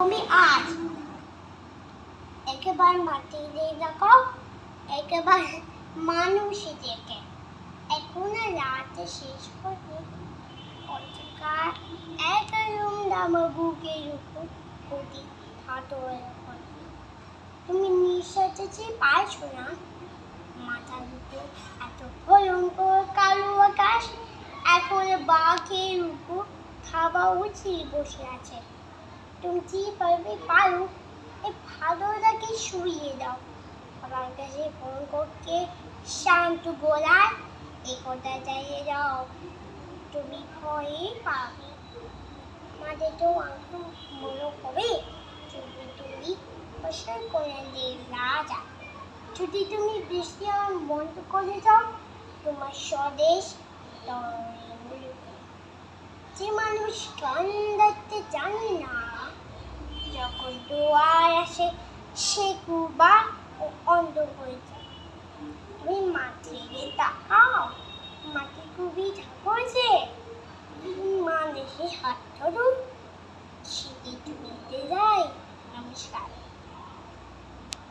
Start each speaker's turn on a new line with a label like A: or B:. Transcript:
A: তুমি আজ একেবারে মাটিতে দেখো, একেবারে মানুষ দেখে এখন রাতে শেষ করে অন্ধকার, এক রুম আমার বুকের উপর গতি এখন তুমি নিঃশ্বাসে পাইছো না মাথার উপর এত ভয়ঙ্কর কালো আকাশ, এখন বাঘের উপর খাওয়া উচিত বসে আছে। কি পারবে পারো? এই ভালোটাকে শুইয়ে দাও। আমার কাছে ফোন করকে শান্ত গলায়, এই কথা চাইয়ে যাও। তুমি ভয়ে পাবে। আমাদের তো এখন মনে হবে। যদি তুমি প্রসার করে দে রাজা। যদি তুমি বৃষ্টি আমার বন্ধ করে দাও, তোমার স্বদেশ। যে মানুষ গান দেখতে জানে দোয়ার আসে সে কুবা